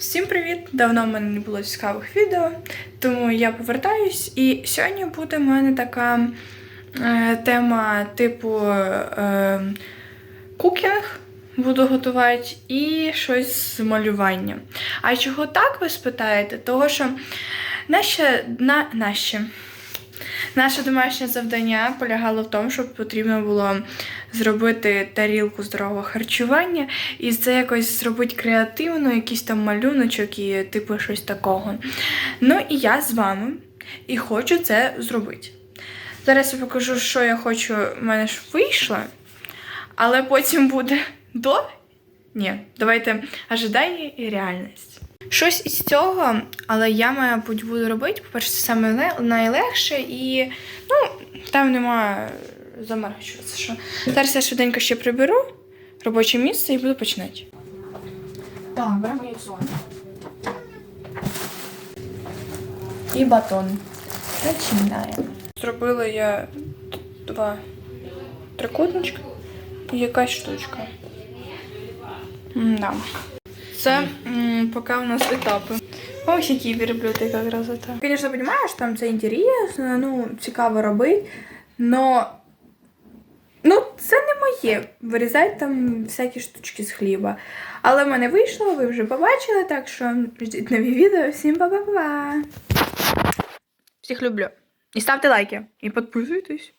Всім привіт! Давно в мене не було цікавих відео, тому я повертаюсь. І сьогодні буде в мене така е, тема типу е, кукінг. Буду готувати і щось з малювання. А чого так ви спитаєте? Того, що наші, на, наше, наше домашнє завдання полягало в тому, щоб потрібно було зробити тарілку здорового харчування і це якось зробити креативно, якийсь там малюночок і типу щось такого. Ну і я з вами і хочу це зробити. Зараз я покажу, що я хочу, в мене ж вийшло, але потім буде до. Ні, давайте ожидання і реальність. Щось із цього, але я, мабуть, буду робити. По-перше, це саме найлегше і ну, там нема заморачуватися. Що. Зараз я швиденько ще приберу робоче місце і буду починати. Так, беремо яйцо. І батон. Починаємо. Зробила я два трикутнички і якась штучка. Да. Це поки у нас етапи. Ось які верблюди як красота. Звісно, розумієш, там це інтересно, ну, цікаво робити, но ну, це не моє. Вирізати там всякі штучки з хліба. Але в мене вийшло, ви вже побачили, так що ждіть нові відео. Всім па-па-па! Всіх люблю. І ставте лайки, і підписуйтесь.